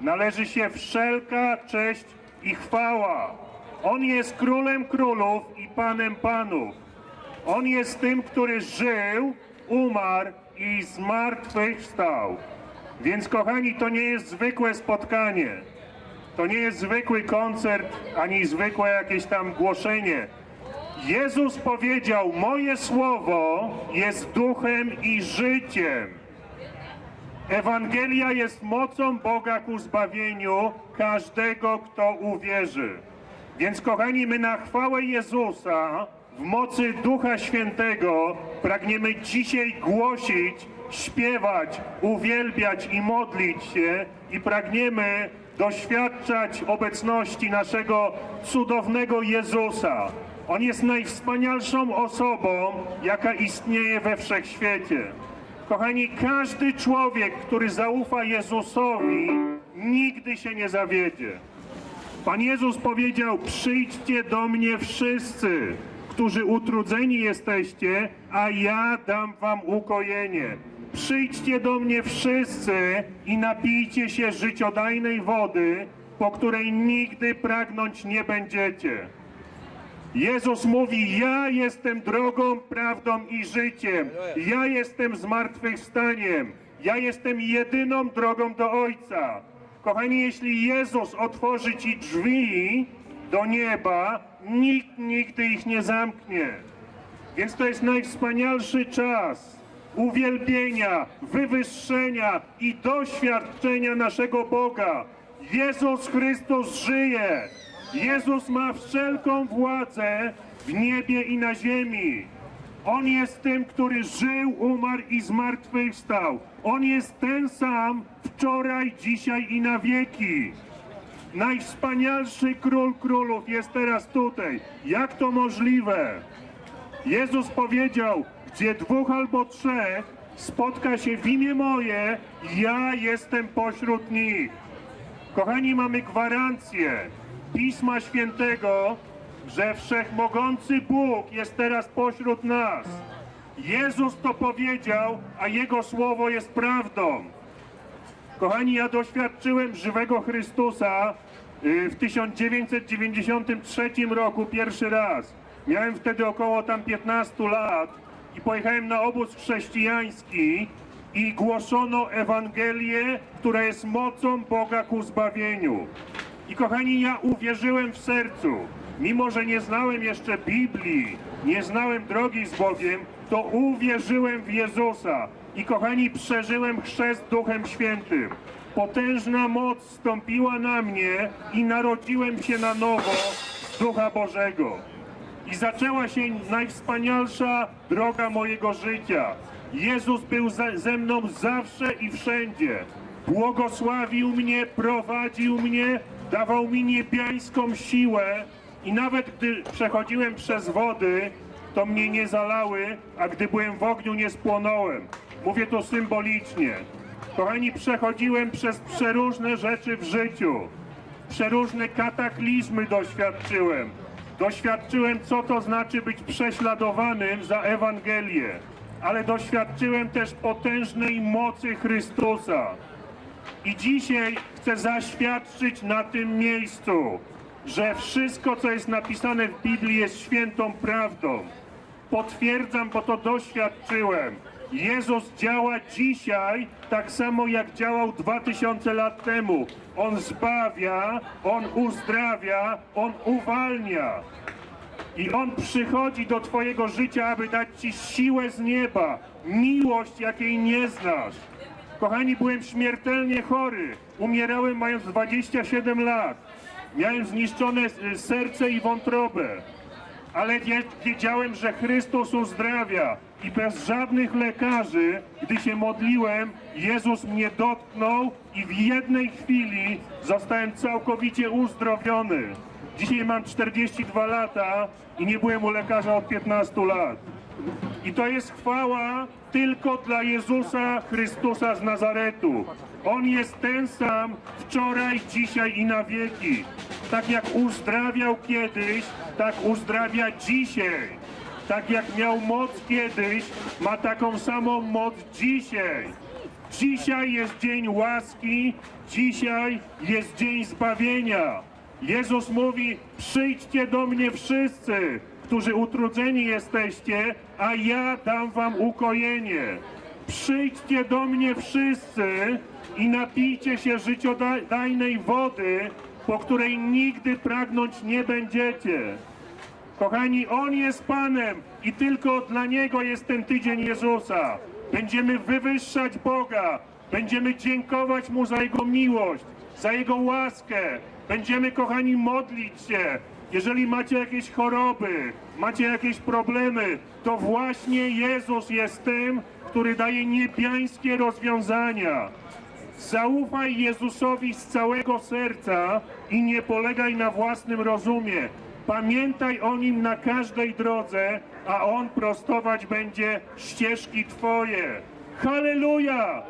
należy się wszelka cześć i chwała. On jest królem królów i panem panów. On jest tym, który żył, umarł i zmartwychwstał. Więc kochani, to nie jest zwykłe spotkanie. To nie jest zwykły koncert, ani zwykłe jakieś tam głoszenie. Jezus powiedział: Moje słowo jest duchem i życiem. Ewangelia jest mocą Boga ku zbawieniu każdego, kto uwierzy. Więc, kochani, my na chwałę Jezusa w mocy Ducha Świętego pragniemy dzisiaj głosić, śpiewać, uwielbiać i modlić się i pragniemy doświadczać obecności naszego cudownego Jezusa. On jest najwspanialszą osobą, jaka istnieje we wszechświecie. Kochani, każdy człowiek, który zaufa Jezusowi, nigdy się nie zawiedzie. Pan Jezus powiedział: Przyjdźcie do mnie wszyscy, którzy utrudzeni jesteście, a ja dam wam ukojenie. Przyjdźcie do mnie wszyscy i napijcie się życiodajnej wody, po której nigdy pragnąć nie będziecie. Jezus mówi: Ja jestem drogą, prawdą i życiem. Ja jestem zmartwychwstaniem. Ja jestem jedyną drogą do Ojca. Kochani, jeśli Jezus otworzy ci drzwi do nieba, nikt nigdy ich nie zamknie. Więc to jest najwspanialszy czas uwielbienia, wywyższenia i doświadczenia naszego Boga. Jezus Chrystus żyje. Jezus ma wszelką władzę w niebie i na ziemi. On jest tym, który żył, umarł i zmartwychwstał. On jest ten sam wczoraj, dzisiaj i na wieki. Najwspanialszy król królów jest teraz tutaj. Jak to możliwe? Jezus powiedział, gdzie dwóch albo trzech spotka się w imię moje, ja jestem pośród nich. Kochani, mamy gwarancję Pisma Świętego, że Wszechmogący Bóg jest teraz pośród nas. Jezus to powiedział, a Jego słowo jest prawdą. Kochani, ja doświadczyłem żywego Chrystusa y, w 1993 roku pierwszy raz. Miałem wtedy około tam 15 lat i pojechałem na obóz chrześcijański i głoszono Ewangelię, która jest mocą Boga ku zbawieniu. I kochani, ja uwierzyłem w sercu. Mimo, że nie znałem jeszcze Biblii, nie znałem drogi z Bogiem, to uwierzyłem w Jezusa. I kochani, przeżyłem chrzest Duchem Świętym. Potężna moc stąpiła na mnie i narodziłem się na nowo z Ducha Bożego. I zaczęła się najwspanialsza droga mojego życia. Jezus był ze, mną zawsze i wszędzie. Błogosławił mnie, prowadził mnie, dawał mi niebiańską siłę i nawet gdy przechodziłem przez wody, to mnie nie zalały, a gdy byłem w ogniu, nie spłonąłem. Mówię to symbolicznie. Kochani, przechodziłem przez przeróżne rzeczy w życiu. Przeróżne kataklizmy doświadczyłem. Doświadczyłem, co to znaczy być prześladowanym za Ewangelię. Ale doświadczyłem też potężnej mocy Chrystusa. I dzisiaj chcę zaświadczyć na tym miejscu, że wszystko, co jest napisane w Biblii, jest świętą prawdą. Potwierdzam, bo to doświadczyłem. Jezus działa dzisiaj tak samo jak działał 2000 lat temu. On zbawia, On uzdrawia, On uwalnia. I On przychodzi do Twojego życia, aby dać Ci siłę z nieba, miłość, jakiej nie znasz. Kochani, byłem śmiertelnie chory. Umierałem mając 27 lat. Miałem zniszczone y, serce i wątrobę. Ale wie- wiedziałem, że Chrystus uzdrawia i bez żadnych lekarzy, gdy się modliłem, Jezus mnie dotknął i w jednej chwili zostałem całkowicie uzdrowiony. Dzisiaj mam 42 lata i nie byłem u lekarza od 15 lat. I to jest chwała tylko dla Jezusa Chrystusa z Nazaretu. On jest ten sam wczoraj, dzisiaj i na wieki. Tak jak uzdrawiał kiedyś, tak uzdrawia dzisiaj. Tak jak miał moc kiedyś, ma taką samą moc dzisiaj. Dzisiaj jest dzień łaski, dzisiaj jest dzień zbawienia. Jezus mówi: Przyjdźcie do mnie wszyscy, którzy utrudzeni jesteście, a ja dam wam ukojenie. Przyjdźcie do mnie wszyscy i napijcie się życiodajnej wody, po której nigdy pragnąć nie będziecie. Kochani, On jest Panem i tylko dla Niego jest ten tydzień Jezusa. Będziemy wywyższać Boga, będziemy dziękować Mu za Jego miłość, za Jego łaskę. Będziemy, kochani, modlić się. Jeżeli macie jakieś choroby, macie jakieś problemy, to właśnie Jezus jest tym, który daje niebiańskie rozwiązania. Zaufaj Jezusowi z całego serca i nie polegaj na własnym rozumie. Pamiętaj o Nim na każdej drodze, a On prostować będzie ścieżki Twoje. Halleluja!